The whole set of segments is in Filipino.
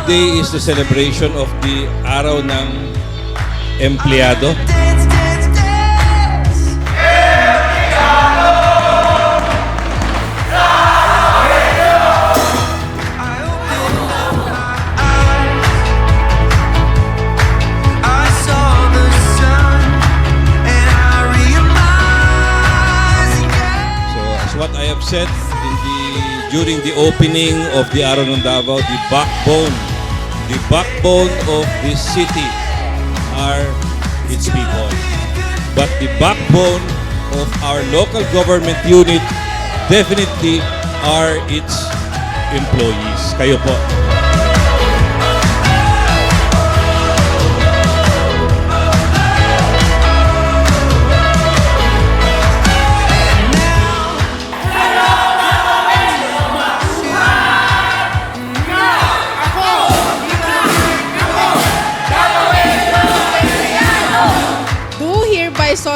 today is the celebration of the Araw ng Empleyado. So as what I have said in the during the opening of the Araw ng Davao, the backbone, the backbone of this city are its people. But the backbone of our local government unit definitely are its employees. Kayo po.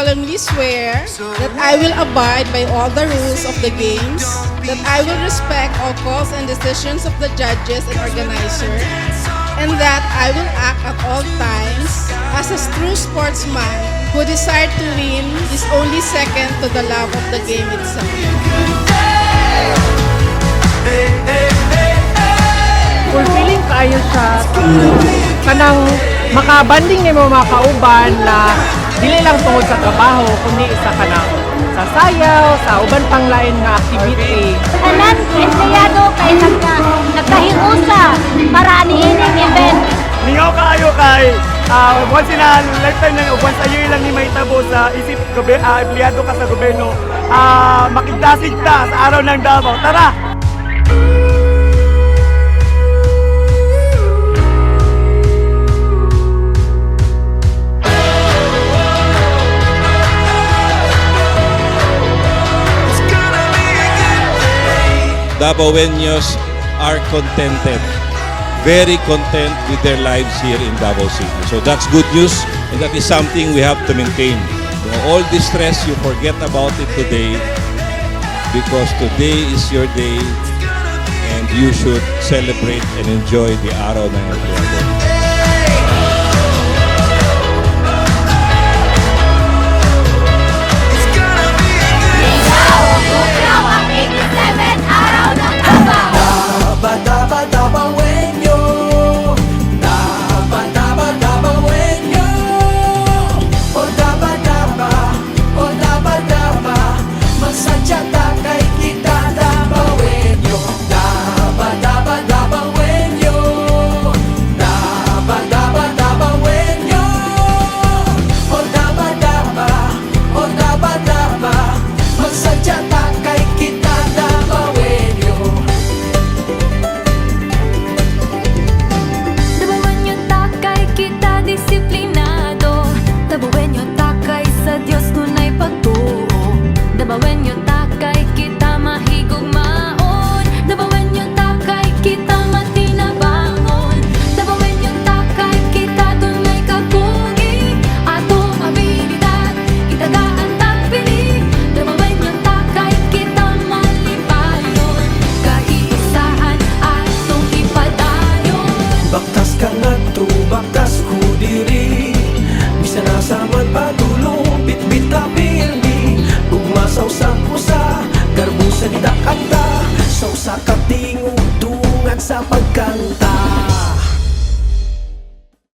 Solemnly swear that I will abide by all the rules of the games, that I will respect all calls and decisions of the judges and organizer, and that I will act at all times as a true sportsman who desired to win is only second to the love of the game itself. fulfilling kayo siya kanang makabanding ni mo mga kauban na lang tungod sa trabaho kundi isa ka na sa sayaw sa uban pang lain nga activity. Tanan empleyado kay nagka nagkahiusa para aniining event. Ningaw kaayo kay uh, once in a lifetime na once a year lang ni mahitabo sa isip gobe, uh, empleyado ka sa gobyerno. Uh, makigdasig ta sa araw ng Davao. Tara Davaoenos are contented, very content with their lives here in Davao City. So that's good news and that is something we have to maintain. So all the stress, you forget about it today because today is your day and you should celebrate and enjoy the araw ng Empleyado. Tabata tá Baktas ka nga to, baktas ko diri Bisa na sa magpatulong, bitbit ka pilmi Gugmasaw sa pusa, garbo sa didakanta Saw sa katingog, tungat sa pagkanta